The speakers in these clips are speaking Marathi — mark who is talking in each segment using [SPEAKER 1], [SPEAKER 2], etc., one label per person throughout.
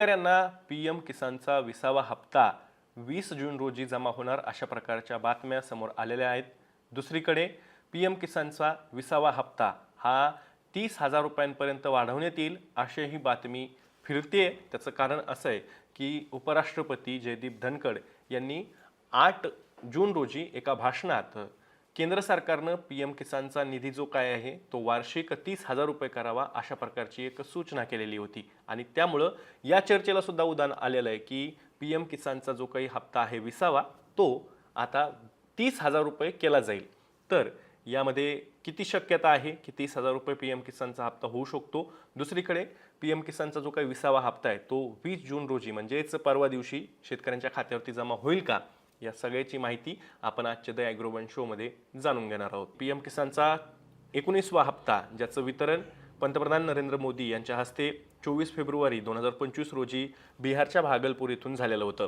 [SPEAKER 1] शेतकऱ्यांना पी एम किसानचा विसावा हप्ता वीस जून रोजी जमा होणार अशा प्रकारच्या बातम्या समोर आलेल्या आहेत. दुसरीकडे पी एम किसानचा विसावा हप्ता हा तीस हजार रुपयांपर्यंत वाढवण्यात येईल अशी ही बातमी फिरते त्याचं कारण असं आहे की उपराष्ट्रपती जयदीप धनखड यांनी आठ जून रोजी एका भाषणात केंद्र सरकारनं पी एम किसानचा निधी जो काय आहे तो वार्षिक तीस हजार रुपये करावा अशा प्रकारची एक सूचना केलेली होती. आणि त्यामुळं या चर्चेला सुद्धा उदाहरण आलेलं आहे की पी एम किसानचा जो काही हप्ता आहे विसावा तो आता तीस हजार रुपये केला जाईल. तर यामध्ये किती शक्यता आहे की तीस हजार रुपये पी एम किसानचा हप्ता होऊ शकतो? दुसरीकडे पी एम किसानचा जो काही विसावा हप्ता आहे तो वीस जून रोजी म्हणजेच परवा दिवशी शेतकऱ्यांच्या खात्यावरती जमा होईल का? या सगळ्याची माहिती आपण आजच्या द ॲग्रोवन शोमध्ये जाणून घेणार आहोत. पी एम किसानचा एकोणीसवा हप्ता ज्याचं वितरण पंतप्रधान नरेंद्र मोदी यांच्या हस्ते चोवीस फेब्रुवारी दोन हजार पंचवीस रोजी बिहारच्या भागलपूर इथून झालेलं होतं.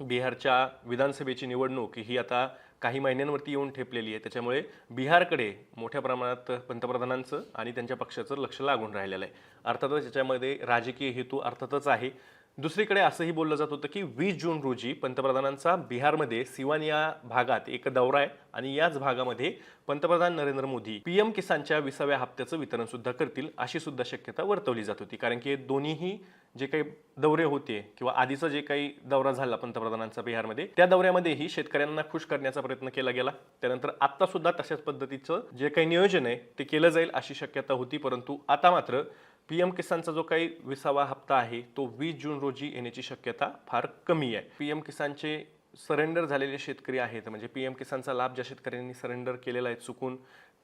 [SPEAKER 1] बिहारच्या विधानसभेची निवडणूक ही आता काही महिन्यांवरती येऊन ठेपलेली आहे. त्याच्यामुळे बिहारकडे मोठ्या प्रमाणात पंतप्रधानांचं आणि त्यांच्या पक्षाचं लक्ष लागून राहिलेलं आहे. अर्थातच याच्यामध्ये राजकीय हेतू अर्थातच आहे. दुसरीकडे असंही बोललं जात होतं की वीस जून रोजी पंतप्रधानांचा बिहारमध्ये सिवान या भागात एक दौरा आहे आणि याच भागामध्ये पंतप्रधान नरेंद्र मोदी पीएम किसानच्या विसाव्या हप्त्याचं वितरण सुद्धा करतील अशी सुद्धा शक्यता वर्तवली जात होती. कारण की दोन्हीही जे काही दौरे होते किंवा आधीचा जे काही दौरा झाला पंतप्रधानांचा बिहारमध्ये त्या दौऱ्यामध्येही शेतकऱ्यांना खुश करण्याचा प्रयत्न केला गेला. त्यानंतर आता सुद्धा तशाच पद्धतीचं जे काही नियोजन आहे ते केलं जाईल अशी शक्यता होती परंतु आता मात्र पी एम किसानचा जो काही विसावा हप्ता आहे तो वीस जून रोजी येण्याची शक्यता फार कमी आहे. पी एम किसानचे सरेंडर झालेले शेतकरी आहेत म्हणजे पी एम किसानचा लाभ ज्या शेतकऱ्यांनी सरेंडर केलेला आहे चुकून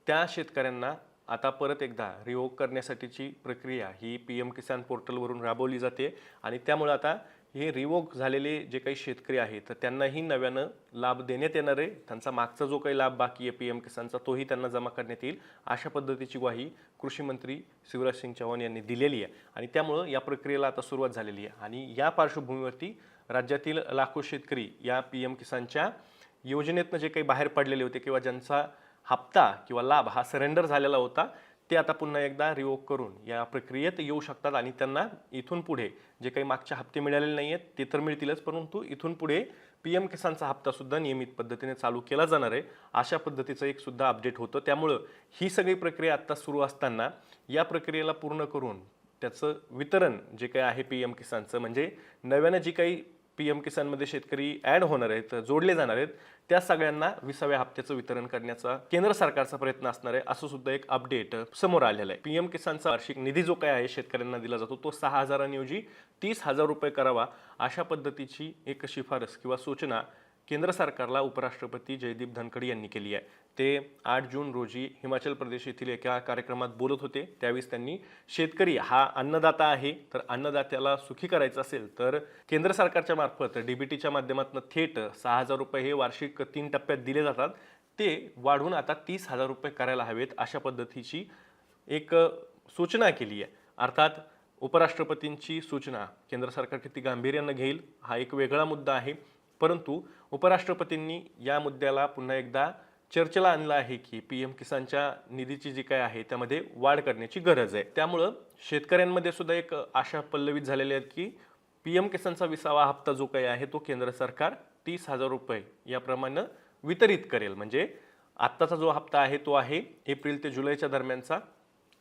[SPEAKER 1] त्या शेतकऱ्यांना आता परत एकदा रिवोक करण्यासाठीची प्रक्रिया ही पी एम किसान पोर्टलवरून राबवली जाते आणि त्यामुळे आता हे रिवोक झालेले जे काही शेतकरी आहेत तर त्यांनाही नव्यानं लाभ देण्यात येणार आहे. त्यांचा मागचा जो काही लाभ बाकी आहे पी एम किसानचा तोही त्यांना जमा करण्यात येईल. अशा पद्धतीची ग्वाही कृषी मंत्री शिवराज सिंग चौहान यांनी दिलेली आहे. आणि त्यामुळं या प्रक्रियेला आता सुरुवात झालेली आहे. आणि या पार्श्वभूमीवरती राज्यातील लाखो शेतकरी या पी एम किसानच्या योजनेतनं जे काही बाहेर पडलेले होते किंवा ज्यांचा हप्ता किंवा लाभ हा सरेंडर झालेला होता ते आता पुन्हा एकदा रिवोक करून या प्रक्रियेत येऊ शकतात आणि त्यांना इथून पुढे जे काही मागचे हप्ते मिळालेले नाही आहेत ते तर मिळतीलच परंतु इथून पुढे पी एम किसानचा हप्तासुद्धा नियमित पद्धतीने चालू केला जाणार आहे. अशा पद्धतीचं एक सुद्धा अपडेट होतं. त्यामुळं ही सगळी प्रक्रिया आत्ता सुरू असताना या प्रक्रियेला पूर्ण करून त्याचं वितरण जे काही आहे पी एम किसानचं म्हणजे नव्यानं जी काही पी एम किसानमध्ये शेतकरी ॲड होणार आहेत जोडले जाणार आहेत त्या सगळ्यांना विसाव्या हप्त्याचं वितरण करण्याचा केंद्र सरकारचा प्रयत्न असणार आहे असं सुद्धा एक अपडेट समोर आलेलं आहे. पी एम किसानचा वार्षिक निधी जो काय आहे शेतकऱ्यांना दिला जातो तो सहा हजारांऐवजी तीस हजार रुपये करावा अशा पद्धतीची एक शिफारस किंवा सूचना केंद्र सरकारला उपराष्ट्रपती जयदीप धनखड यांनी केली आहे. ते आठ जून रोजी हिमाचल प्रदेश येथील एका कार्यक्रमात बोलत होते. त्यावेळेस त्यांनी शेतकरी हा अन्नदाता आहे. तर अन्नदात्याला सुखी करायचं असेल तर केंद्र सरकारच्या मार्फत डीबीटीच्या माध्यमातून थेट सहा हजार रुपये हे वार्षिक तीन टप्प्यात दिले जातात. ते वाढून आता तीस हजार रुपये करायला हवेत अशा पद्धतीची एक सूचना केली आहे. अर्थात उपराष्ट्रपतींची सूचना केंद्र सरकार किती गांभीर्यानं घेईल हा एक वेगळा मुद्दा आहे. परंतु उपराष्ट्रपतींनी या मुद्द्याला पुन्हा एकदा चर्चेला आणलं आहे की पी एम किसानच्या निधीची जी काय आहे त्यामध्ये वाढ करण्याची गरज आहे. त्यामुळं शेतकऱ्यांमध्ये सुद्धा एक आशा पल्लवित झालेली आहेत की पी एम किसानचा विसावा हप्ता जो काही आहे तो केंद्र सरकार तीस हजार रुपये याप्रमाणे वितरित करेल. म्हणजे आत्ताचा जो हप्ता आहे तो आहे एप्रिल ते जुलैच्या दरम्यानचा.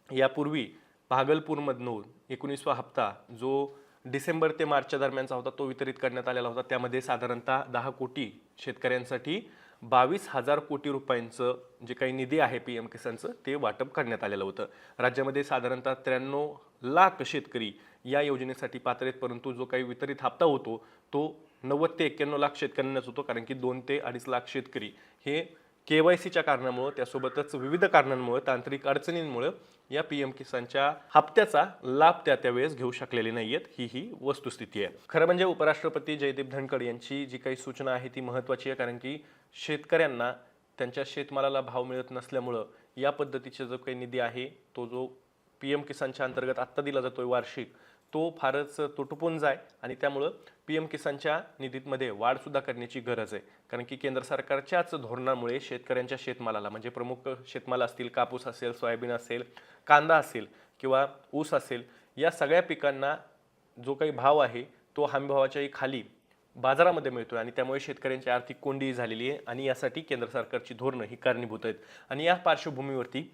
[SPEAKER 1] यापूर्वी भागलपूरमधून एकोणीसवा हप्ता जो डिसेंबर ते मार्चच्या दरम्यानचा होता तो वितरित करण्यात आलेला होता. त्यामध्ये साधारणतः दहा कोटी शेतकऱ्यांसाठी बावीस हजार कोटी रुपयांचं जे काही निधी आहे पी एम किसानचं ते वाटप करण्यात आलेलं होतं. राज्यामध्ये साधारणतः त्र्याण्णव लाख शेतकरी या योजनेसाठी पात्र आहेत परंतु जो काही वितरित हप्ता होतो तो नव्वद ते एक्क्याण्णव लाख शेतकऱ्यांनाच होतो कारण की दोन ते अडीच लाख शेतकरी हे के वाय सीच्या कारणामुळं त्यासोबतच विविध कारणांमुळे तांत्रिक अडचणींमुळं या पी एम किसानच्या हप्त्याचा लाभ त्या त्यावेळेस घेऊ शकलेले नाही आहेत ही ही वस्तुस्थिती आहे. खरं म्हणजे उपराष्ट्रपती जयदीप धनखड यांची जी काही सूचना आहे ती महत्त्वाची आहे कारण की शेतकऱ्यांना त्यांच्या शेतमालाला भाव मिळत नसल्यामुळं या पद्धतीचा जो काही निधी आहे तो जो पी एम किसानच्या अंतर्गत आत्ता दिला जातोय वार्षिक तो फारच तुटपुंज जाय आणि त्यामुळं पी एम किसानच्या निधीमध्ये वाढसुद्धा करण्याची गरज आहे. कारण की केंद्र सरकारच्याच धोरणामुळे शेतकऱ्यांच्या शेतमालाला म्हणजे प्रमुख शेतमाल असतील कापूस असेल सोयाबीन असेल कांदा असेल किंवा ऊस असेल या सगळ्या पिकांना जो काही भाव आहे तो हमीभावाच्याही खाली बाजारामध्ये मिळतोय आणि त्यामुळे शेतकऱ्यांची आर्थिक कोंडी झालेली आहे आणि यासाठी केंद्र सरकारची धोरणं ही कारणीभूत आहेत. आणि या पार्श्वभूमीवरती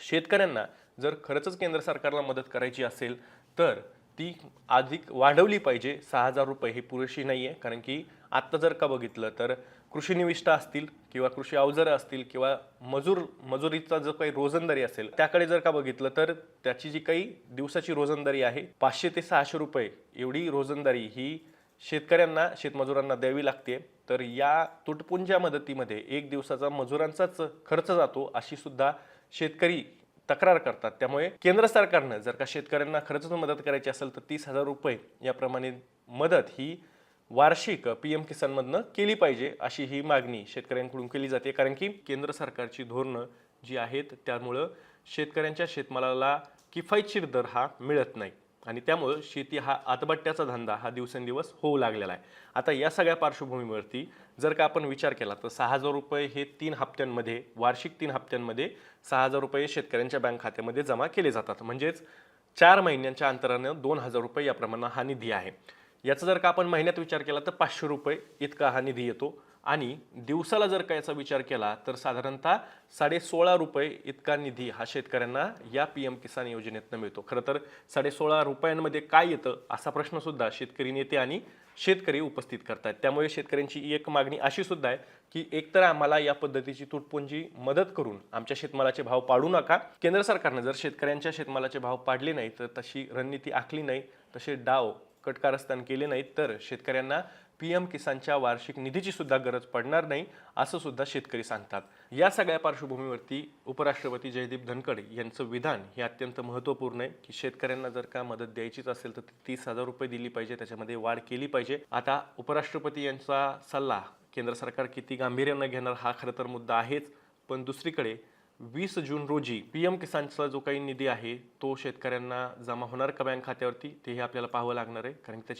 [SPEAKER 1] शेतकऱ्यांना जर खरंच केंद्र सरकारला मदत करायची असेल तर ती अधिक वाढवली पाहिजे. सहा हजार रुपये ही पुरेशी नाही आहे कारण की आत्ता जर का बघितलं तर कृषी निविष्ठा असतील किंवा कृषी अवजारं असतील किंवा मजूर मजुरीचा जो काही रोजंदारी असेल त्याकडे जर का बघितलं तर त्याची जी काही दिवसाची रोजंदारी आहे पाचशे ते सहाशे रुपये एवढी रोजंदारी ही शेतकऱ्यांना शेतमजुरांना द्यावी लागते. तर या तुटपुंज्या मदतीमध्ये एक दिवसाचा मजुरांचाच खर्च जातो अशी सुद्धा शेतकरी तक्रार करतात. त्यामुळे केंद्र सरकारनं जर का शेतकऱ्यांना खरंच मदत करायची असेल तर तीस हजार रुपये याप्रमाणे मदत ही वार्षिक पी एम किसानमधनं केली पाहिजे अशी ही मागणी शेतकऱ्यांकडून केली जाते. कारण की केंद्र सरकारची धोरणं जी आहेत त्यामुळं शेतकऱ्यांच्या शेतमालाला किफायतशीर दर हा मिळत नाही. आणि त्यामुळं शेती हा आतबट्ट्याचा धंदा हा दिवसेंदिवस होऊ लागलेला आहे. आता या सगळ्या पार्श्वभूमीवरती जर का आपण विचार केला तर सहा हजार रुपये हे तीन हप्त्यांमध्ये वार्षिक तीन हप्त्यांमध्ये सहा हजार रुपये शेतकऱ्यांच्या बँक खात्यामध्ये जमा केले जातात. म्हणजेच चार महिन्यांच्या अंतरानं दोन हजार रुपये याप्रमाणे हा निधी आहे. याचा जर का आपण महिन्यात विचार केला तर पाचशे रुपये इतका हा निधी येतो. आणि दिवसाला जर का याचा विचार केला तर साधारणतः साडे सोळा रुपये इतका निधी हा शेतकऱ्यांना या पी एम किसान योजनेतनं मिळतो. खरं तर साडे सोळा रुपयांमध्ये काय येतं असा प्रश्नसुद्धा शेतकरी नेते आणि शेतकरी उपस्थित करतात त्यामुळे शेतकऱ्यांची एक मागणी अशी सुद्धा आहे की एकतर आम्हाला या पद्धतीची तुटपुंजी मदत करून आमच्या शेतमालाचे भाव पाडू नका. केंद्र सरकारनं जर शेतकऱ्यांच्या शेतमालाचे भाव पाडले नाही तर तशी रणनीती आखली नाही तसे डाव कटकारस्थान केले नाहीत तर शेतकऱ्यांना पी एम किसानच्या वार्षिक निधीची सुद्धा गरज पडणार नाही असं सुद्धा शेतकरी सांगतात. या सगळ्या पार्श्वभूमीवरती उपराष्ट्रपती जयदीप धनखड यांचं विधान हे अत्यंत महत्त्वपूर्ण आहे की शेतकऱ्यांना जर का मदत द्यायचीच असेल तर ती तीस हजार रुपये दिली पाहिजे त्याच्यामध्ये वाढ केली पाहिजे. आता उपराष्ट्रपती यांचा सल्ला केंद्र सरकार किती गांभीर्यानं घेणार हा खरं तर मुद्दा आहेच. पण दुसरीकडे वीस जून रोजी पी एम किसानचा जो काही निधी आहे तो शेतकऱ्यांना जमा होणार का बँक खात्यावरती तेही आपल्याला पाहावं लागणार आहे कारण की त्याची